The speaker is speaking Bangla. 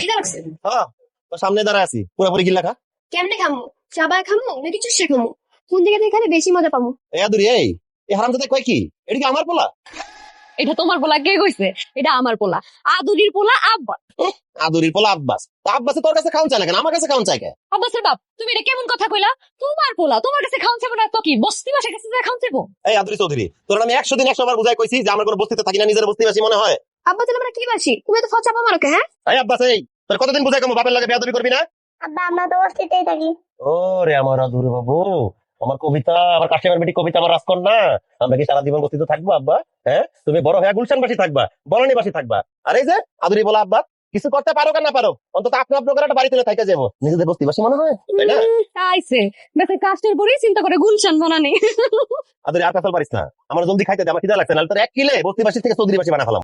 খিদা লাগছে হ্যাঁ সামনে দাঁড়ায় আছি। পুরোপুরি গিল্লা খা। কেমনে খামু? চাবায় খামু নাকি চুষে খামু? কোন জায়গা থেকে খালে বেশি মজা পামু? আদুরি এই এই হারাম কয় কি? এটা কি আমার পোলা? এটা তোমার পোলা কে কইছে? এটা আমার পোলা। আদুরির পোলা আব্বা আদুরির পোলা আব্বাস। তা আব্বাসে তোর কাছে খাওন চায় না কেন? আমার কাছে খাওন চায় কেন আব্বাসের বাপ তুমি এটা কেমন কথা কইলা? তোমার পোলা তোমার কাছে খাওয়ান চাইব না তো কি? বস্তি বাসের কাছে যা চাইব? এই আদুরি চৌধুরী তোর আমি একশো দিন একশো বার বুঝাই কইছি যে আমার কোনো বস্তিতে থাকি না নিজের বস্তিবাসী মনে হয়? আব্বা তাহলে আমরা কি বাসি? তুমি তো ফচা পাবো হ্যাঁ? এই আব্বাস এই তোর কতদিন বুঝাই কম? বাপের লাগে বেয়াদবি করবি না? আব্বা আমরা তো বস্তিতেই থাকি। ও রে আমার আদুরি বাবু আমার কবিতা আমার কাশিমার বেটি কবিতা আমার না আমরা কি সারা জীবন বস্তিতে থাকব আব্বা হ্যাঁ? তুমি বড় হয়ে গুলশান বাসী থাকবা বরণী বাসী থাকবা। আর এই যে আদুরি বলা আব্বা কিছু করতে পারো কেন না পারো? অন্তত আপনি আপনার একটা বাড়ি তুলে থাকা যাব। নিজেদের বস্তি বাসী মনে হয়? তাই না? আইছে কাস্টের পরেই চিন্তা করে গুলশান বানানি। আদুরি আর কাছে পারিস না। আমার জলদি খাইতে দে আমার খিদা লাগছে না তোর এক কিলে বস্তি বাসী থেকে চৌধুরী বাসী বানা ফেলাম।